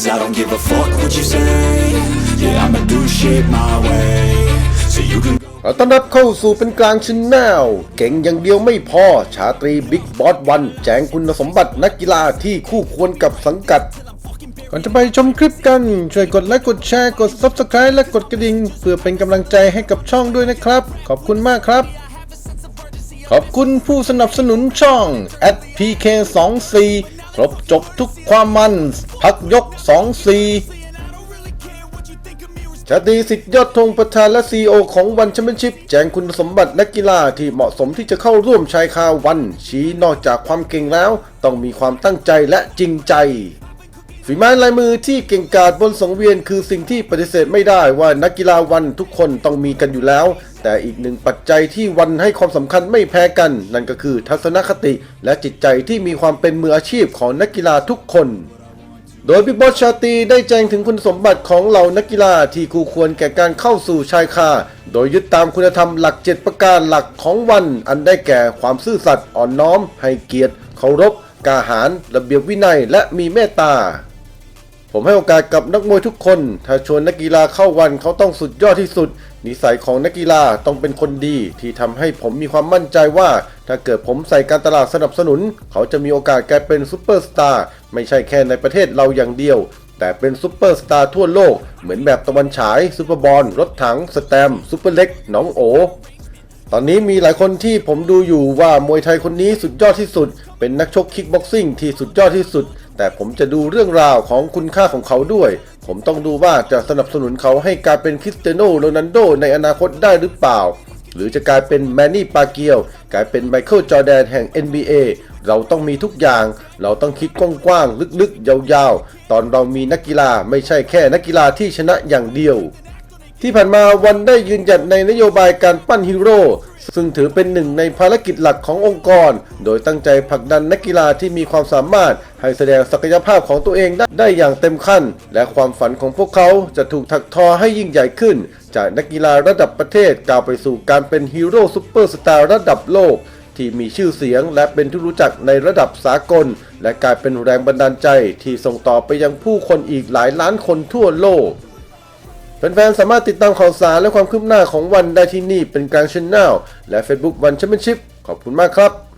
Cause I don't give a fuck what you say Yeah, I'ma do shit my way So you can ขอต้อนรับเข้าสู่เป็นกลางชินแนลเก่งอย่างเดียวไม่พอ ชาตรีบิ๊กบอสวันแจ้งคุณสมบัตินักกีฬาที่คู่ควรกับสังกัด ก่อนจะไปชมคลิปกัน ช่วยกดไลค์กดแชร์กด Subscribe และกดกระดิ่งเพื่อเป็นกำลังใจให้กับช่องด้วยนะครับ ขอบคุณมากครับ ขอบคุณผู้สนับสนุนช่อง @pk24 ครบจบทุกความมัน พักยก 24ชาตีสิทธิ์ยอดธงประธานและซีอของวันแชมเปี้ยนชิพแจ้งคุณสมบัตินักกีฬาที่เหมาะสมที่จะเข้าร่วมชายคาวัน ชี้นอกจากความเก่งแล้ว ต้องมีความตั้งใจและจริงใจ ฝีไม้ลายมือที่เก่งกาจบนสังเวียนคือสิ่งที่ปฏิเสธไม่ได้ว่านักกีฬาวันทุกคนต้องมีกันอยู่แล้ว แต่อีกหนึ่งปัจจัยที่วันให้ความสำคัญไม่แพ้กัน นั่นก็คือทัศนคติและจิตใจที่มีความเป็นมืออาชีพของนักกีฬาทุกคน โดยพี่บอสชาตีได้แจ้งถึงคุณสมบัติของเหล่านักกีฬาที่คู่ควรแก่การเข้าสู่ชายคาโดยยึดตามคุณธรรมหลัก 7 ประการหลักของวันอันได้แก่ความซื่อสัตย์อ่อนน้อม ให้เกียรติ เคารพกาหาร ระเบียบวินัยและมีเมตตา ผมให้โอกาสกับนักมวยทุกคน ถ้าชวนนักกีฬาเข้าวันเขาต้องสุดยอดที่สุด นิสัยของนักกีฬาต้องเป็นคนดี ที่ทำให้ผมมีความมั่นใจว่า ถ้าเกิดผมใส่การตลาดสนับสนุน เขาจะมีโอกาสกลายเป็นซูเปอร์สตาร์ไม่ใช่แค่ในประเทศเราอย่างเดียว แต่เป็นซูเปอร์สตาร์ทั่วโลก เหมือนแบบตะวันฉายซูเปอร์บอลรถถังสแตมซูเปอร์เล็กน้องโอตอนนี้มีหลายคนที่ผมดูอยู่ว่ามวยไทยคนนี้สุดยอดที่สุด เป็นนักชกคิกบ็อกซิ่งที่สุดยอดที่สุด แต่ผมจะดูเรื่องราวของคุณค่าของเขาด้วย ผมต้องดูว่าจะสนับสนุนเขาให้กลายเป็นคริสเตียโนโรนัลโดในอนาคตได้หรือเปล่า หรือจะกลายเป็นแมนนี่ปาเกียว กลายเป็นไมเคิลจอร์แดนแห่ง NBA เราต้องมีทุกอย่าง เราต้องคิดกว้างๆ ลึกๆ ยาวๆ ตอนเรามีนักกีฬาไม่ใช่แค่นักกีฬาที่ชนะอย่างเดียว ที่ผ่านมาวันได้ยืนหยัดในนโยบายการปั้นฮีโร่ซึ่งถือเป็นหนึ่งในภารกิจหลักขององค์กร โดยตั้งใจผลักดันนักกีฬาที่มีความสามารถ ให้แสดงศักยภาพของตัวเองได้ได้อย่างเต็มขั้น และความฝันของพวกเขาจะถูกถักทอให้ยิ่งใหญ่ขึ้น จากนักกีฬาระดับประเทศก้าวไปสู่การเป็นฮีโร่ซูเปอร์สตาร์ระดับโลก ที่มีชื่อเสียงและเป็นที่รู้จักในระดับสากล และกลายเป็นแรงบันดาลใจที่ส่งต่อไปยังผู้คนอีกหลายล้านคนทั่วโลก แฟนๆ สามารถติดตามข่าวสารและความคืบหน้าของวันได้ที่นี่เป็นกลางช n แนลและ Facebook วันแชมเปี้ยนชิพขอบคุณมากครับ